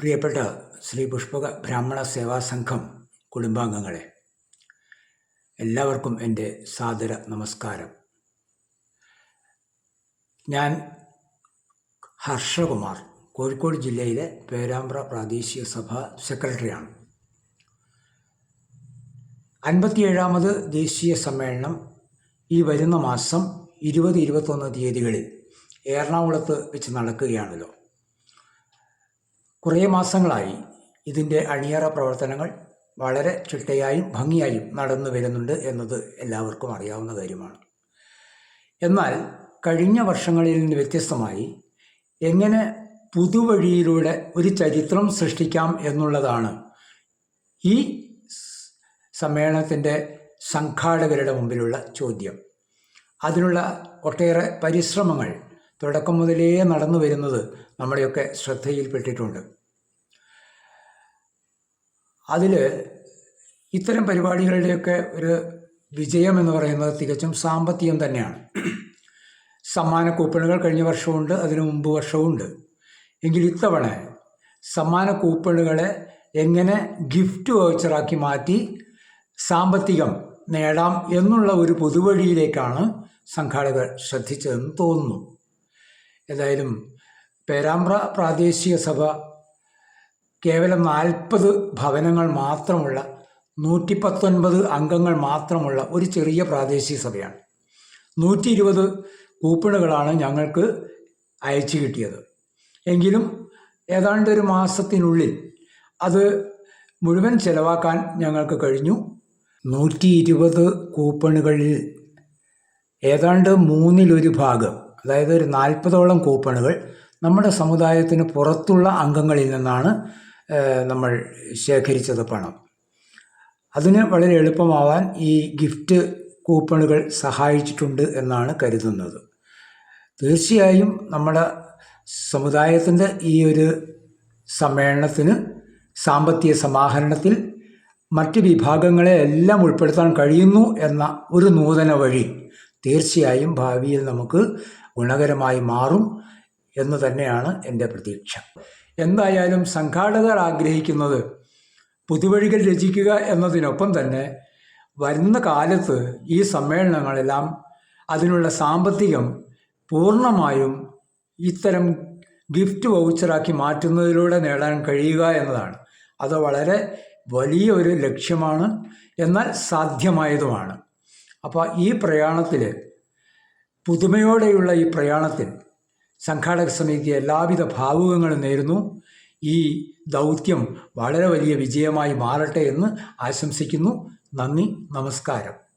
പ്രിയപ്പെട്ട ശ്രീ പുഷ്പക ബ്രാഹ്മണ സേവാ സംഘം കുടുംബാംഗങ്ങളെ എല്ലാവർക്കും എന്റെ സാദര നമസ്കാരം. ഞാൻ ഹർഷകുമാർ കോഴിക്കോട് ജില്ലയിലെ പേരാമ്പ്ര പ്രാദേശിക സഭ സെക്രട്ടറിയാണ്. അൻപത്തിയേഴാമത് ദേശീയ സമ്മേളനം ഈ വരുന്ന മാസം ഇരുപത് ഇരുപത്തൊന്ന് തീയതികളിൽ എറണാകുളത്ത് വെച്ച് നടക്കുകയാണല്ലോ. കുറേ മാസങ്ങളായി ഇതിന്റെ അണിയറ പ്രവർത്തനങ്ങൾ വളരെ ചിട്ടയായും ഭംഗിയായും നടന്നു വരുന്നുണ്ട് എന്നത് എല്ലാവർക്കും അറിയാവുന്ന കാര്യമാണ്. എന്നാൽ കഴിഞ്ഞ വർഷങ്ങളിൽ നിന്ന് വ്യത്യസ്തമായി എങ്ങനെ പുതുവഴിയിലൂടെ ഒരു ചരിത്രം സൃഷ്ടിക്കാം എന്നുള്ളതാണ് ഈ സമ്മേളനത്തിന്റെ സംഘാടകരുടെ മുമ്പിലുള്ള ചോദ്യം. അതിനുള്ള ഒട്ടേറെ പരിശ്രമങ്ങൾ തുടക്കം മുതലേ നടന്നു വരുന്നത് നമ്മുടെയൊക്കെ ശ്രദ്ധയിൽപ്പെട്ടിട്ടുണ്ട്. അതിൽ ഇത്തരം പരിപാടികളുടെയൊക്കെ ഒരു വിജയം എന്ന് പറയുന്നത് തികച്ചും സാമ്പത്തികം തന്നെയാണ്. സമ്മാന കൂപ്പണുകൾ കഴിഞ്ഞ വർഷമുണ്ട് അതിനു മുമ്പ് വർഷവുമുണ്ട്. എങ്കിൽ ഇത്തവണ സമ്മാന കൂപ്പണുകളെ എങ്ങനെ ഗിഫ്റ്റ് വൗച്ചറാക്കി മാറ്റി സാമ്പത്തികം നേടാം എന്നുള്ള ഒരു പൊതുവഴിയിലേക്കാണ് സംഘാടകർ ശ്രദ്ധിച്ചതെന്ന് തോന്നുന്നു. ഏതായാലും പേരാമ്പ്ര പ്രാദേശിക സഭ കേവലം നാൽപ്പത് ഭവനങ്ങൾ മാത്രമുള്ള നൂറ്റി പത്തൊൻപത് അംഗങ്ങൾ മാത്രമുള്ള ഒരു ചെറിയ പ്രാദേശിക സഭയാണ്. നൂറ്റി ഇരുപത് കൂപ്പണുകളാണ് ഞങ്ങൾക്ക് അയച്ചു കിട്ടിയത്. എങ്കിലും ഏതാണ്ട് ഒരു മാസത്തിനുള്ളിൽ അത് മുഴുവൻ ചെലവാക്കാൻ ഞങ്ങൾക്ക് കഴിഞ്ഞു. നൂറ്റി ഇരുപത് കൂപ്പണുകളിൽ ഏതാണ്ട് മൂന്നിലൊരു ഭാഗം അതായത് ഒരു നാൽപ്പതോളം കൂപ്പണുകൾ നമ്മുടെ സമുദായത്തിന് പുറത്തുള്ള അംഗങ്ങളിൽ നിന്നാണ് നമ്മൾ ശേഖരിച്ചത് പണം. അതിന് വളരെ എളുപ്പമാവാൻ ഈ ഗിഫ്റ്റ് കൂപ്പണുകൾ സഹായിച്ചിട്ടുണ്ട് എന്നാണ് കരുതുന്നത്. തീർച്ചയായും നമ്മുടെ സമുദായത്തിന്റെ ഈ ഒരു സമ്മേളനത്തിന് സാമ്പത്തിക സമാഹരണത്തിൽ മറ്റ് വിഭാഗങ്ങളെ എല്ലാം ഉൾപ്പെടുത്താൻ കഴിയുന്നു എന്ന ഒരു നൂതന വഴി തീർച്ചയായും ഭാവിയിൽ നമുക്ക് ഗുണകരമായി മാറും എന്ന് തന്നെയാണ് എന്റെ പ്രതീക്ഷ. എന്തായാലും സംഘാടകർ ആഗ്രഹിക്കുന്നത് പുതുവഴികൾ രചിക്കുക എന്നതിനൊപ്പം തന്നെ വരുന്ന കാലത്ത് ഈ സമ്മേളനങ്ങളെല്ലാം അതിനുള്ള സാമ്പത്തികം പൂർണമായും ഇത്തരം ഗിഫ്റ്റ് വൗച്ചറാക്കി മാറ്റുന്നതിലൂടെ നേടാൻ കഴിയുക എന്നതാണ്. അത് വളരെ വലിയ ഒരു ലക്ഷ്യമാണ്. എന്നാൽ സാധ്യമായതുമാണ്. അപ്പോൾ ഈ പ്രയാണത്തിൽ പുതുമയോടെയുള്ള ഈ പ്രയാണത്തിൽ സംഘാടക സമിതി എല്ലാവിധ ഭാവുകങ്ങളും നേരുന്നു. ഈ ദൗത്യം വളരെ വലിയ വിജയമായി മാറട്ടെ എന്ന് ആശംസിക്കുന്നു. നന്ദി നമസ്കാരം.